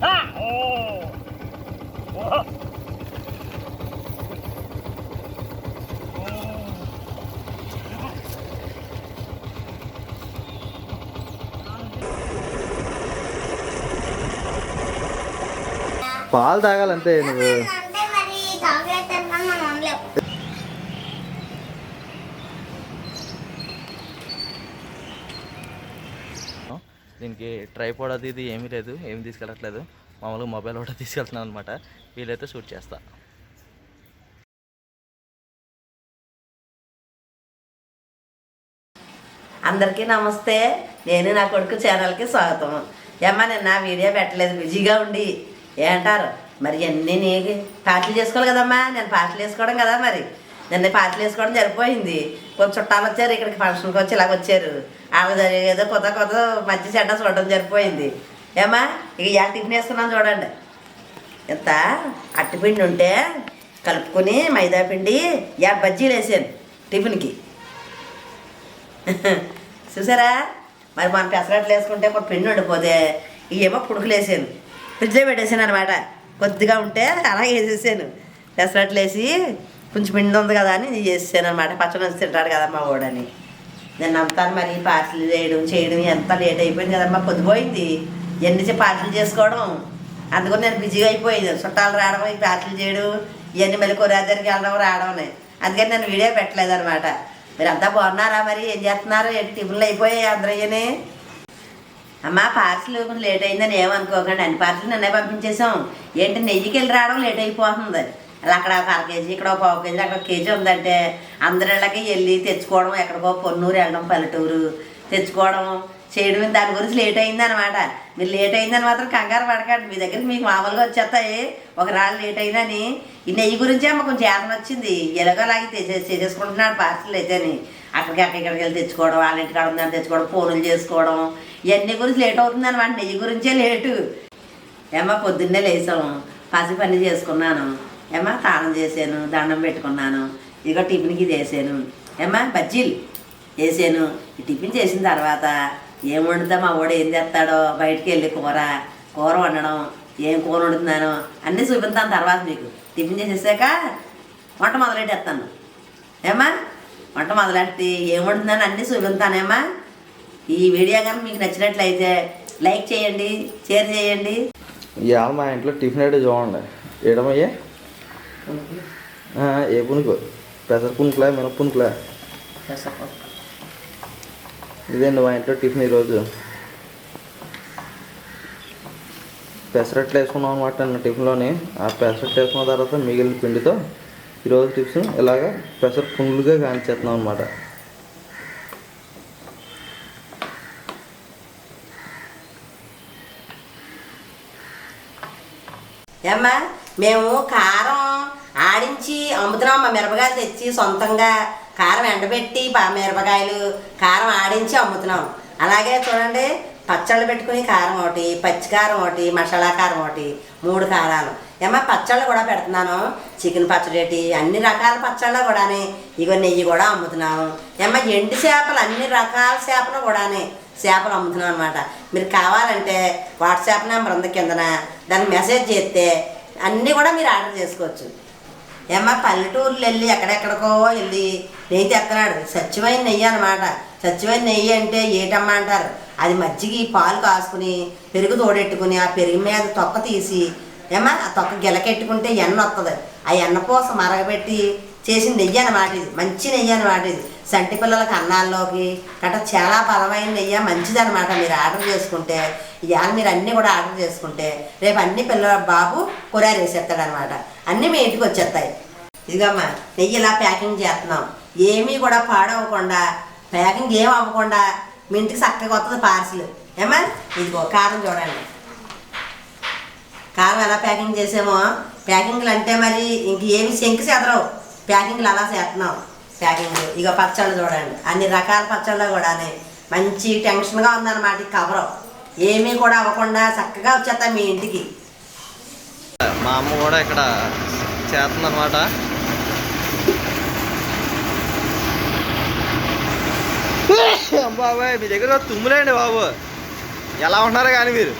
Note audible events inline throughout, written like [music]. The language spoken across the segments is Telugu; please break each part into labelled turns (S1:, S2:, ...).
S1: 아! 오! 와! పాలు తాగాలంటే నువ్వు మనకి ట్రైపోడ్ అది ఇది ఏమీ లేదు ఏమి తీసుకెళ్ళట్లేదు మామూలుగా మొబైల్ కూడా తీసుకెళ్తున్నాను అనమాట వీలైతే షూట్ చేస్తా
S2: అందరికీ నమస్తే నేను నా కొడుకు ఛానల్కి స్వాగతం ఏమ్మా నేను నా వీడియో పెట్టలేదు బిజీగా ఉండి ఏంటారు మరి అన్నీ నీ పాటలు చేసుకోవాలి కదమ్మా నేను పాటలు వేసుకోవడం కదా మరి నిన్న పాటలు వేసుకోవడం సరిపోయింది కొంచెం చుట్టాలు వచ్చారు ఇక్కడికి ఫంక్షన్కి వచ్చి ఇలాగ వచ్చారు ఆవిడ ఏదో కొత్త కొత్త మంచి చెడ్డ చూడడం సరిపోయింది ఏమా ఇక ఇవాళ టిఫిన్ వేస్తున్నాం చూడండి ఇంత అట్టిపిండి ఉంటే కలుపుకొని మైదా పిండి యా బజ్జీలు వేసాను టిఫిన్కి [laughs] చూసారా మరి మనం పెసరట్లు వేసుకుంటే ఒక పిండి ఉండిపోతే ఇవేమో పుడుకులు వేసాను ఫ్రిడ్జ్లో పెట్టేసాను అనమాట కొద్దిగా ఉంటే అలాగే వేసేసాను పెసరట్లు వేసి కొంచెం పిండి ఉంది కదా అని చేస్తాను అనమాట పచ్చడి వచ్చి తింటాడు కదమ్మా ఓడని నేను నమ్ముతాను మరి పార్సల్ చేయడం చేయడం ఎంత లేట్ అయిపోయింది కదమ్మా పొద్దుపోయింది ఎన్ని పార్సల్ చేసుకోవడం అందుకని నేను బిజీగా అయిపోయింది చుట్టాలు రావడం ఈ పార్సల్ చేయడం ఇవన్నీ మళ్ళీ కొరాదరికి వెళ్ళడం రావడం అందుకని నేను వీడియో పెట్టలేదు అనమాట మీరు అంతా బాగున్నారా మరి ఏం చేస్తున్నారు ఏంటి టిఫిన్లు అయిపోయాయి అందరయ్యని అమ్మ పార్సల్ లేట్ అయిందని ఏమనుకోకండి అన్ని పార్సల్ నిన్నే పంపించేసాం ఏంటి నెయ్యికి వెళ్ళి రావడం లేట్ అయిపోతుంది ఇలా అక్కడ ఒక అర కేజీ ఇక్కడ ఒక పావు కేజీ అక్కడ కేజీ ఉందంటే అందరిళ్ళకి వెళ్ళి తెచ్చుకోవడం ఎక్కడికో పొన్నూరు వెళ్ళడం పల్లెటూరు తెచ్చుకోవడం చేయడం దాని గురించి లేట్ అయిందనమాట మీరు లేట్ అయిందని మాత్రం కంగారు పడకండి మీ దగ్గర మీకు మామూలుగా వచ్చేస్తాయి ఒక రాళ్ళు లేట్ అయిందని ఈ నెయ్యి గురించే మాకు కొంచెం చేతన వచ్చింది ఎలాగోలాగి చేసేసుకుంటున్నాడు పార్సల్ అయితేని అక్కడికి అక్కడ ఇక్కడికి వెళ్ళి తెచ్చుకోవడం వాళ్ళ ఇంటికాడ ఉందని తెచ్చుకోవడం ఫోన్లు చేసుకోవడం ఇవన్నీ గురించి లేట్ అవుతుంది అనమాట నెయ్యి గురించే లేటు ఏమ్మా పొద్దున్నే లేసాము పసి పని చేసుకున్నాను ఏమా తాళం చేశాను దండం పెట్టుకున్నాను ఇదిగో టిఫిన్కి చేశాను ఏమా బజ్జీలు వేసాను ఈ టిఫిన్ చేసిన తర్వాత ఏం వండుతా మా వాడు ఏం చేస్తాడో బయటికి వెళ్ళి కూర కూర వండడం ఏం కూర వండుతున్నాను అన్నీ చూపిస్తాను తర్వాత మీకు టిఫిన్ చేసేసాక వంట మొదలెట్టేస్తాను ఏమా వంట మొదలెట్టి ఏం వండుతున్నాను అన్నీ చూపిస్తానేమా ఈ వీడియో కానీ మీకు నచ్చినట్లయితే లైక్ చేయండి షేర్ చేయండి
S1: మా ఇంట్లో టిఫిన్ అయితే చూడండి ఏడమయ్యే ఏ పునుకు పెసర పునుకులా మినప పునుకులా ఇదేండి మా ఇంట్లో టిఫిన్ ఈరోజు పెసరట్లు వేసుకున్నాం అనమాట అన్న టిఫిన్లోని ఆ పెసరట్లు వేసుకున్న తర్వాత మిగిలిన పిండితో ఈరోజు టిఫిన్ ఇలాగ పెసర పునులుగా కానిచేస్తున్నాం అనమాట
S2: మేము కారం ఆడించి అమ్ముతున్నాం మా మిరపకాయలు తెచ్చి సొంతంగా కారం ఎండబెట్టి మిరపకాయలు కారం ఆడించి అమ్ముతున్నాం అలాగే చూడండి పచ్చళ్ళు పెట్టుకుని కారం ఒకటి పచ్చికారం ఒకటి మసాలా కారం ఒకటి మూడు కారాలు ఏమో పచ్చళ్ళు కూడా పెడుతున్నాను చికెన్ పచ్చడి అన్ని రకాల పచ్చళ్ళు కూడానే ఇగో నెయ్యి కూడా అమ్ముతున్నాము ఏమో ఎండు చేపలు అన్ని రకాల చేపలు కూడానే చేపలు అమ్ముతున్నాం అనమాట మీరు కావాలంటే వాట్సాప్ నెంబర్ ఉంది కిందన దాన్ని మెసేజ్ చేస్తే అన్నీ కూడా మీరు ఆర్డర్ చేసుకోవచ్చు ఏమ్మ పల్లెటూర్లు వెళ్ళి ఎక్కడెక్కడికో వెళ్ళి నెయ్యి తెస్తున్నాడు స్వచ్ఛమైన నెయ్యి అనమాట స్వచ్ఛమైన నెయ్యి అంటే ఏటమ్మ అంటారు అది మజ్జిగి పాలు కాసుకుని పెరుగు తోడెట్టుకుని ఆ పెరుగు మీద తొక్క తీసి ఏమో ఆ తొక్క గిలకెట్టుకుంటే ఎన్న వస్తుంది ఆ పూస మరగబెట్టి చేసిన నెయ్యి అనమాట ఇది మంచి నెయ్యి అనమాట ఇది సంటి పిల్లలకి అన్నాల్లోకి అట్లా చాలా బలమైన నెయ్యి మంచిది అనమాట మీరు ఆర్డర్ చేసుకుంటే ఇవాళ మీరు అన్నీ కూడా ఆర్డర్ చేసుకుంటే రేపు అన్ని పిల్లల బాబు కొరారు వేసేస్తాడు అన్నీ మీ ఇంటికి వచ్చేస్తాయి ఇదిగమ్మా నెయ్యి ఇలా ప్యాకింగ్ చేస్తున్నాం ఏమీ కూడా పాడవకుండా ప్యాకింగ్ ఏం అవ్వకుండా మీ ఇంటికి చక్కగా వస్తుంది పార్సిల్ ఏమా ఇదిగో కారం చూడండి కారం ఎలా ప్యాకింగ్ చేసామో ప్యాకింగ్లు అంటే మరి ఇంక ఏమి శంకు చెదరవు ప్యాకింగ్లు అలా చేస్తున్నాం ప్యాకింగ్ ఇక పచ్చళ్ళు చూడండి అన్ని రకాల పచ్చళ్ళు కూడా మంచి టెన్షన్గా ఉందన్నమాట ఈ కవరు ఏమీ కూడా అవ్వకుండా చక్కగా వచ్చేస్తాం మీ ఇంటికి
S1: మా అమ్మ కూడా ఇక్కడ చేస్తుందన్నమాట బాబాయ్ మీ దగ్గర తుమ్ములేండి బాబు ఎలా ఉంటున్నారు కానీ మీరు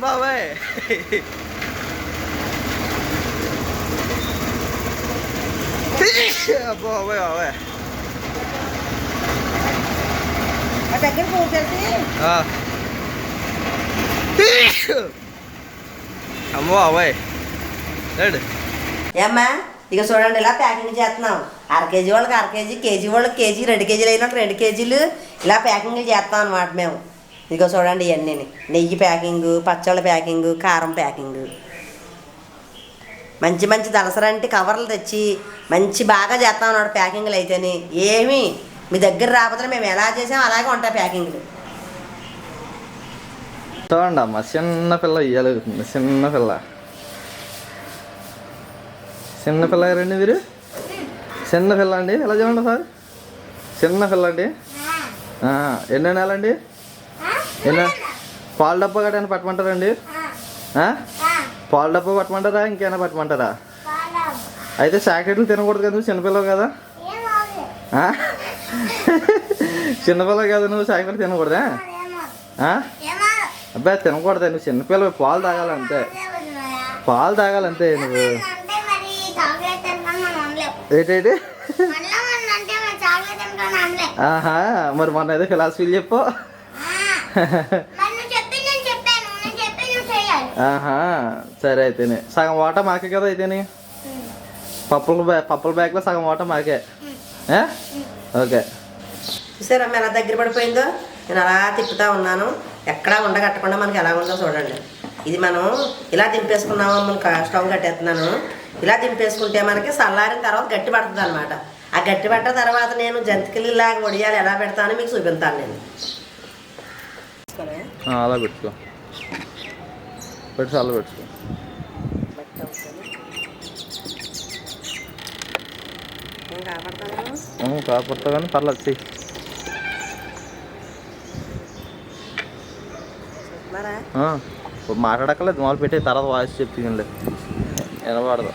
S1: బాబాయ్
S2: బాబాయ్ బాబాయ్ దగ్గర ఫోన్ చేసి ఏమ్మా ఇక చూడండి ఇలా ప్యాకింగ్ చేస్తున్నాం అర కేజీ వాళ్ళకి అర కేజీ కేజీ వాళ్ళకి కేజీ రెండు కేజీలు అయినట్టు రెండు కేజీలు ఇలా ప్యాకింగ్లు చేస్తాం అనమాట మేము ఇదిగో చూడండి ఇవన్నీ నెయ్యి ప్యాకింగ్ పచ్చళ్ళ ప్యాకింగ్ కారం ప్యాకింగ్ మంచి మంచి దలసరంటి కవర్లు తెచ్చి మంచి బాగా చేస్తాం అన్నమాట ప్యాకింగ్లు అయితేనే ఏమి మీ దగ్గర రాకపోతే మేము ఎలా చేసాం అలాగే ఉంటాయి ప్యాకింగ్లు
S1: చూడండి అమ్మ చిన్న పిల్ల ఇయ్యాలి చిన్న పిల్ల చిన్న పిల్ల రండి మీరు చిన్న పిల్ల అండి ఎలా చూడండి సార్ చిన్న పిల్ల అండి ఎన్ని నెలండి ఎన్నో పాల డబ్బా పట్టమంటారా అండి పాల డబ్బా పట్టమంటారా ఇంకేమైనా పట్టమంటారా అయితే చాకెట్లు తినకూడదు కదా చిన్నపిల్ల కదా చిన్నపిల్ల కదా నువ్వు చాకెట్లు తినకూడదా అబ్బాయి తినకూడదు నువ్వు చిన్నపిల్ల పాలు తాగాలంటే పాలు తాగాలంటే నువ్వు ఏంటంటే ఆహా మరి మొన్న ఏదో ఫిలాసఫీలు చెప్పు ఆహా సరే అయితేనే సగం వాట మాకే కదా అయితేనే పప్పుల బ్యాగ్ పప్పుల బ్యాగ్లో సగం వాట మాకే ఓకే
S2: చూసారా అమ్మ ఎలా దగ్గర పడిపోయిందో నేను అలా తిప్పుతా ఉన్నాను ఎక్కడా ఉండగట్టకుండా మనకి ఎలా ఉందో చూడండి ఇది మనం ఇలా దింపేసుకున్నామో మనం స్టవ్ కట్టేస్తున్నాను ఇలా దింపేసుకుంటే మనకి చల్లారిన తర్వాత గట్టి పడుతుంది అనమాట ఆ గట్టి పడ్డ తర్వాత నేను జంతికలిలాగా ఒడియాలు ఎలా పెడతానో మీకు చూపిస్తాను నేను
S1: అలా పెట్టుకో పెట్టుకో అలా పెట్టుకో కాపాడతా కానీ పర్లేదు ఇప్పుడు మాట్లాడక్కర్లేదు మొదలు పెట్టే తర్వాత వాయిస్ చెప్తుంది వినబడదు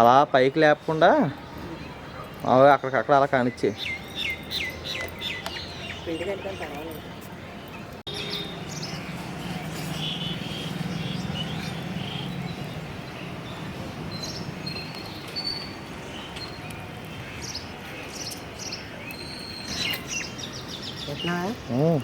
S1: అలా పైకి లేపకుండా అక్కడికక్కడ అలా కానిచ్చే นะอืม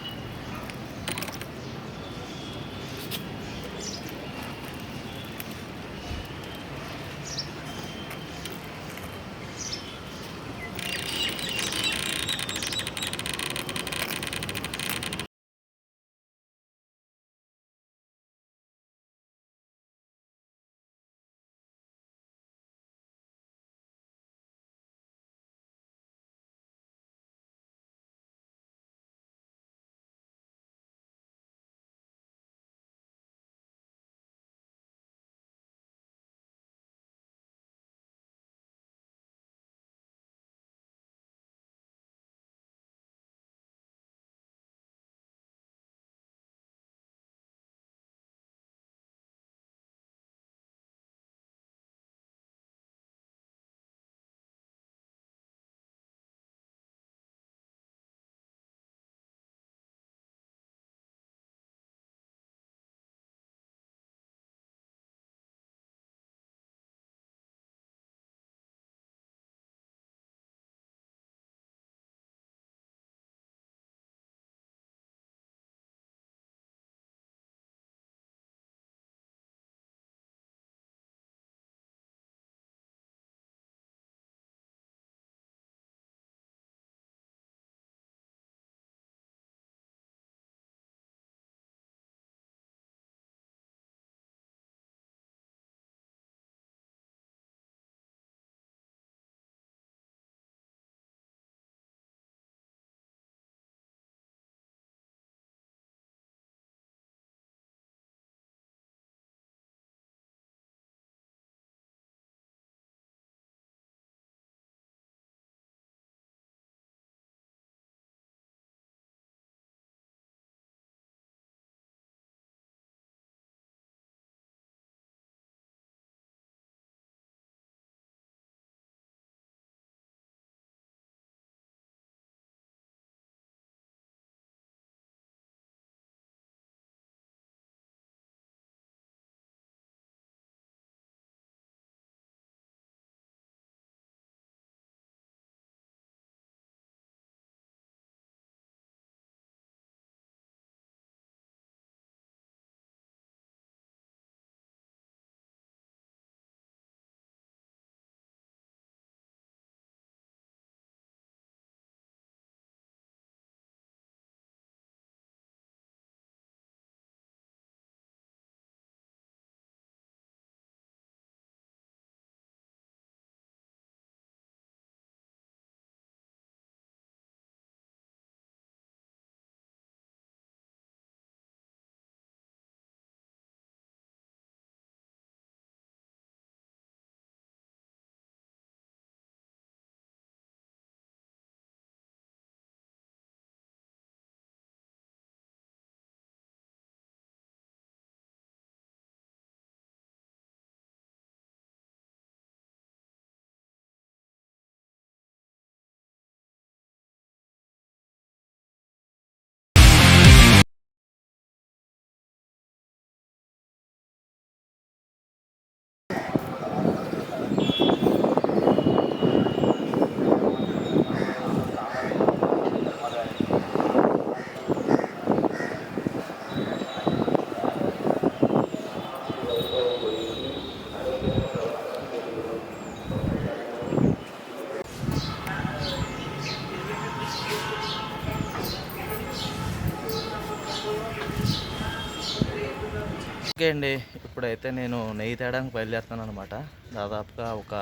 S1: ఓకే అండి ఇప్పుడైతే నేను నెయ్యి తేడానికి బయలుదేరుతాను అనమాట దాదాపుగా ఒక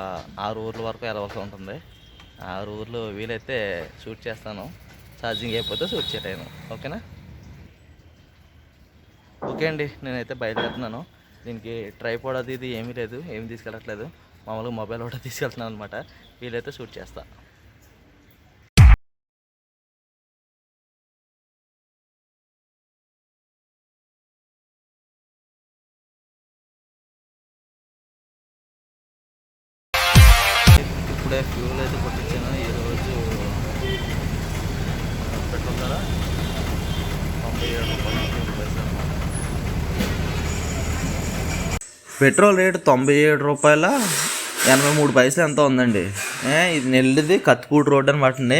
S1: ఆరు ఊర్ల వరకు వెళ్ళవలసి ఉంటుంది ఆరు ఊర్లు వీలైతే షూట్ చేస్తాను ఛార్జింగ్ అయిపోతే షూట్ చేయలేను ఓకేనా ఓకే అండి నేనైతే బయలుదేరుతున్నాను దీనికి ట్రైపోడ్ అది ఇది ఏమీ లేదు ఏమి తీసుకెళ్ళట్లేదు మామూలుగా మొబైల్ కూడా తీసుకెళ్తున్నాను అనమాట
S2: వీలైతే షూట్ చేస్తాను
S1: పెట్రోల్ రేటు తొంభై ఏడు రూపాయల ఎనభై మూడు పైసలు ఎంత ఉందండి ఇది నెల్లిది కత్తిపూడి రోడ్ అని పట్టండి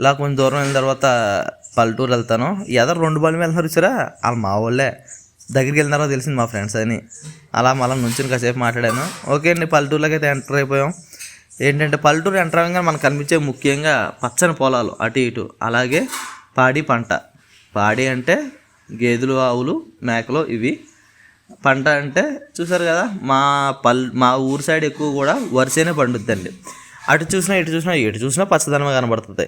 S1: ఇలా కొంచెం దూరం వెళ్ళిన తర్వాత పల్లెటూరు వెళ్తాను ఏదో రెండు బలం వెళ్తున్నారు చూసారా వాళ్ళు మా వాళ్ళే దగ్గరికి వెళ్ళినారో తెలిసింది మా ఫ్రెండ్స్ అని అలా మళ్ళీ నుంచి కాసేపు మాట్లాడాను ఓకే అండి పల్లెటూరులోకి అయితే ఎంటర్ అయిపోయాం ఏంటంటే పల్లెటూరు ఎంటర్ అవ్వగానే మనకు కనిపించే ముఖ్యంగా పచ్చని పొలాలు అటు ఇటు అలాగే పాడి పంట పాడి అంటే గేదెలు ఆవులు మేకలు ఇవి పంట అంటే చూసారు కదా మా పల్ మా ఊరు సైడ్ ఎక్కువ కూడా వరిసేనే పండుద్దండి అటు చూసినా ఇటు చూసినా ఎటు చూసినా పచ్చదనమే కనబడుతుంది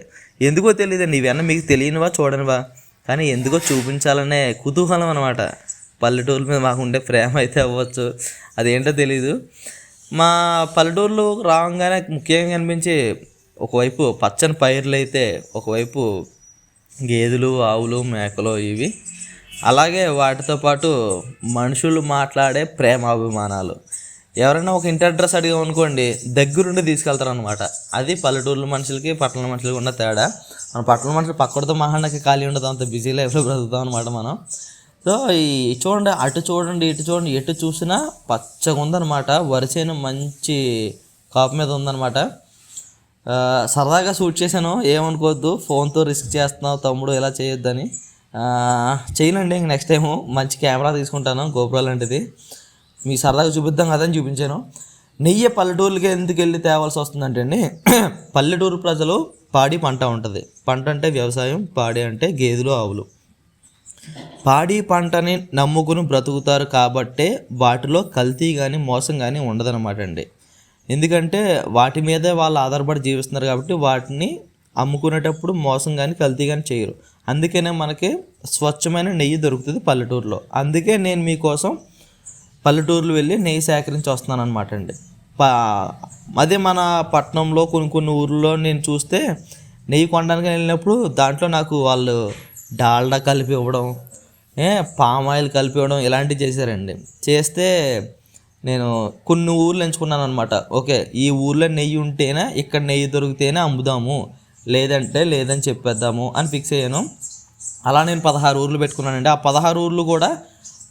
S1: ఎందుకో తెలియదండి ఇవన్నీ మీకు తెలియనివా చూడనివా కానీ ఎందుకో చూపించాలనే కుతూహలం అనమాట పల్లెటూరు మీద మాకు ఉండే ప్రేమ అయితే అవ్వచ్చు అదేంటో తెలీదు మా పల్లెటూరులో రావంగానే ముఖ్యంగా కనిపించి ఒకవైపు పచ్చని పైర్లు అయితే ఒకవైపు గేదెలు ఆవులు మేకలు ఇవి అలాగే వాటితో పాటు మనుషులు మాట్లాడే ప్రేమాభిమానాలు ఎవరైనా ఒక ఇంటి అడ్రస్ అడిగామనుకోండి అనుకోండి దగ్గరుండి తీసుకెళ్తారనమాట అది పల్లెటూరు మనుషులకి పట్టణ మనుషులకి ఉన్న తేడా మన పట్టణ మనుషులు పక్కడితో మహానకి ఖాళీ ఉండదు అంత బిజీ లైఫ్లో బ్రతుకుతాం అనమాట మనం సో ఈ చూడండి అటు చూడండి ఇటు చూడండి ఎటు చూసినా పచ్చగా ఉందనమాట వరిసేను మంచి కాపు మీద ఉందనమాట సరదాగా షూట్ చేశాను ఏమనుకోవద్దు ఫోన్తో రిస్క్ చేస్తున్నావు తమ్ముడు ఇలా చేయొద్దని చేయనండి ఇంక నెక్స్ట్ టైము మంచి కెమెరా తీసుకుంటాను గోపురా లాంటిది మీ సరదాగా చూపిద్దాం కదా అని చూపించాను నెయ్యి పల్లెటూరులకి ఎందుకు వెళ్ళి తేవాల్సి వస్తుందంటే అండి [clears throat] పల్లెటూరు ప్రజలు పాడి పంట ఉంటుంది పంట అంటే వ్యవసాయం పాడి అంటే గేదెలు ఆవులు పాడి పంటని నమ్ముకుని బ్రతుకుతారు కాబట్టే వాటిలో కల్తీ కానీ మోసం కానీ ఉండదన్నమాట అండి ఎందుకంటే వాటి మీదే వాళ్ళు ఆధారపడి జీవిస్తున్నారు కాబట్టి వాటిని అమ్ముకునేటప్పుడు మోసం కానీ కల్తీ కానీ చేయరు అందుకనే మనకి స్వచ్ఛమైన నెయ్యి దొరుకుతుంది పల్లెటూరులో అందుకే నేను మీకోసం పల్లెటూరులు వెళ్ళి నెయ్యి సేకరించి వస్తున్నాను అనమాట అండి పా అదే మన పట్టణంలో కొన్ని కొన్ని ఊర్లో నేను చూస్తే నెయ్యి కొనడానికి వెళ్ళినప్పుడు దాంట్లో నాకు వాళ్ళు డాల్డా కలిపి ఇవ్వడం పామాయిల్ కలిపి ఇవ్వడం ఇలాంటివి చేశారండి చేస్తే నేను కొన్ని ఊర్లు ఎంచుకున్నాను అనమాట ఓకే ఈ ఊర్లో నెయ్యి ఉంటేనే ఇక్కడ నెయ్యి దొరికితేనే అమ్ముదాము లేదంటే లేదని చెప్పేద్దాము అని ఫిక్స్ అయ్యాను అలా నేను పదహారు ఊర్లు పెట్టుకున్నానండి ఆ పదహారు ఊర్లు కూడా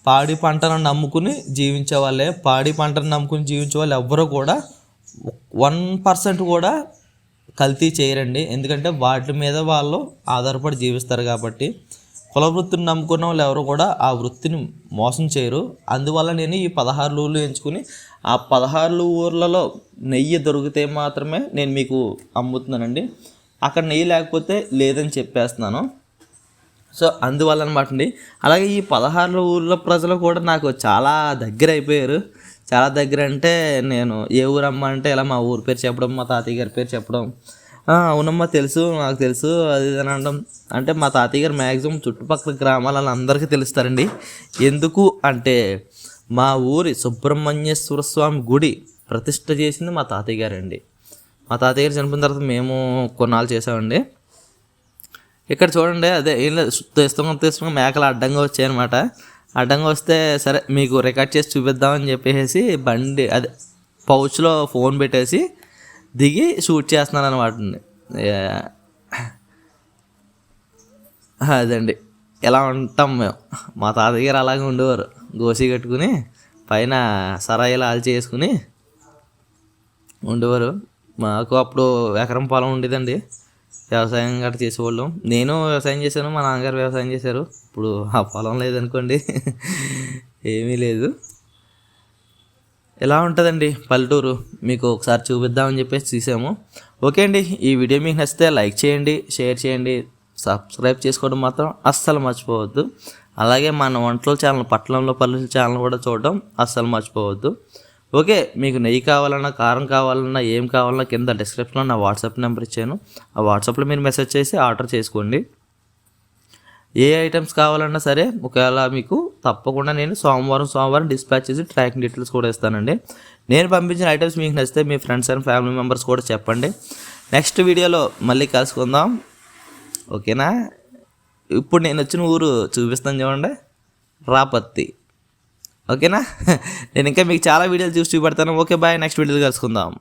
S1: పాడి పంటను నమ్ముకుని జీవించే వాళ్ళే పాడి పంటను నమ్ముకుని జీవించే వాళ్ళు ఎవ్వరూ కూడా వన్ పర్సెంట్ కూడా కల్తీ చేయరండి ఎందుకంటే వాటి మీద వాళ్ళు ఆధారపడి జీవిస్తారు కాబట్టి కుల వృత్తిని నమ్ముకున్న వాళ్ళు ఎవరు కూడా ఆ వృత్తిని మోసం చేయరు అందువల్ల నేను ఈ పదహారు ఊర్లు ఎంచుకుని ఆ పదహారు ఊర్లలో నెయ్యి దొరికితే మాత్రమే నేను మీకు అమ్ముతున్నానండి అక్కడ నెయ్యి లేకపోతే లేదని చెప్పేస్తున్నాను సో అందువల్ల అనమాట అండి అలాగే ఈ పదహారు ఊళ్ళో ప్రజలు కూడా నాకు చాలా దగ్గర అయిపోయారు చాలా దగ్గర అంటే నేను ఏ ఊరమ్మ అంటే ఇలా మా ఊరి పేరు చెప్పడం మా తాతయ్య గారి పేరు చెప్పడం అవునమ్మా తెలుసు నాకు తెలుసు అది ఇది అనడం అంటే మా తాతయ్య గారు మ్యాక్సిమం చుట్టుపక్కల గ్రామాలలో అందరికీ తెలుస్తారండి ఎందుకు అంటే మా ఊరి సుబ్రహ్మణ్యేశ్వర స్వామి గుడి ప్రతిష్ట చేసింది మా తాతయ్య గారండి మా తాతయ్య గారు చనిపోయిన తర్వాత మేము కొన్నాళ్ళు చేసామండి ఇక్కడ చూడండి అదే ఏం లేదు తెస్తాం తెస్తాం మేకలు అడ్డంగా వచ్చాయన్నమాట అడ్డంగా వస్తే సరే మీకు రికార్డ్ చేసి చూపిద్దామని చెప్పేసి బండి అదే పౌచ్లో ఫోన్ పెట్టేసి దిగి షూట్ చేస్తున్నాను అనమాట అదండి ఎలా ఉంటాం మేము మా తాతగారు అలాగే ఉండేవారు గోసి కట్టుకుని పైన సరాయిలు ఆల్చి వేసుకుని ఉండేవారు మాకు అప్పుడు ఎకరం పొలం ఉండేదండి వ్యవసాయం గట్రా చేసేవాళ్ళం నేను వ్యవసాయం చేశాను మా నాన్నగారు వ్యవసాయం చేశారు ఇప్పుడు ఆ పొలం లేదనుకోండి [laughs] ఏమీ లేదు ఎలా ఉంటుందండి పల్లెటూరు మీకు ఒకసారి చూపిద్దామని చెప్పేసి తీసాము ఓకే అండి ఈ వీడియో మీకు నచ్చితే లైక్ చేయండి షేర్ చేయండి సబ్స్క్రైబ్ చేసుకోవడం మాత్రం అస్సలు మర్చిపోవద్దు అలాగే మన వంటల ఛానల్ పట్టణంలో పల్లెల ఛానల్ కూడా చూడడం అస్సలు మర్చిపోవద్దు ఓకే మీకు నెయ్యి కావాలన్నా కారం కావాలన్నా ఏం కావాలన్నా కింద డిస్క్రిప్షన్లో నా వాట్సాప్ నెంబర్ ఇచ్చాను ఆ వాట్సాప్లో మీరు మెసేజ్ చేసి ఆర్డర్ చేసుకోండి ఏ ఐటమ్స్ కావాలన్నా సరే ఒకవేళ మీకు తప్పకుండా నేను సోమవారం సోమవారం డిస్పాచ్ చేసి ట్రాకింగ్ డీటెయిల్స్ కూడా ఇస్తానండి నేను పంపించిన ఐటమ్స్ మీకు నచ్చితే మీ ఫ్రెండ్స్ అండ్ ఫ్యామిలీ మెంబర్స్ కూడా చెప్పండి నెక్స్ట్ వీడియోలో మళ్ళీ కలుసుకుందాం ఓకేనా ఇప్పుడు నేను వచ్చిన ఊరు చూపిస్తాను చూడండి రాపత్తి ఓకేనా [laughs] నేను ఇంకా మీకు చాలా వీడియోలు చూసి చూపెడతాను ఓకే బాయ్ నెక్స్ట్ వీడియోలు కలుసుకుందాం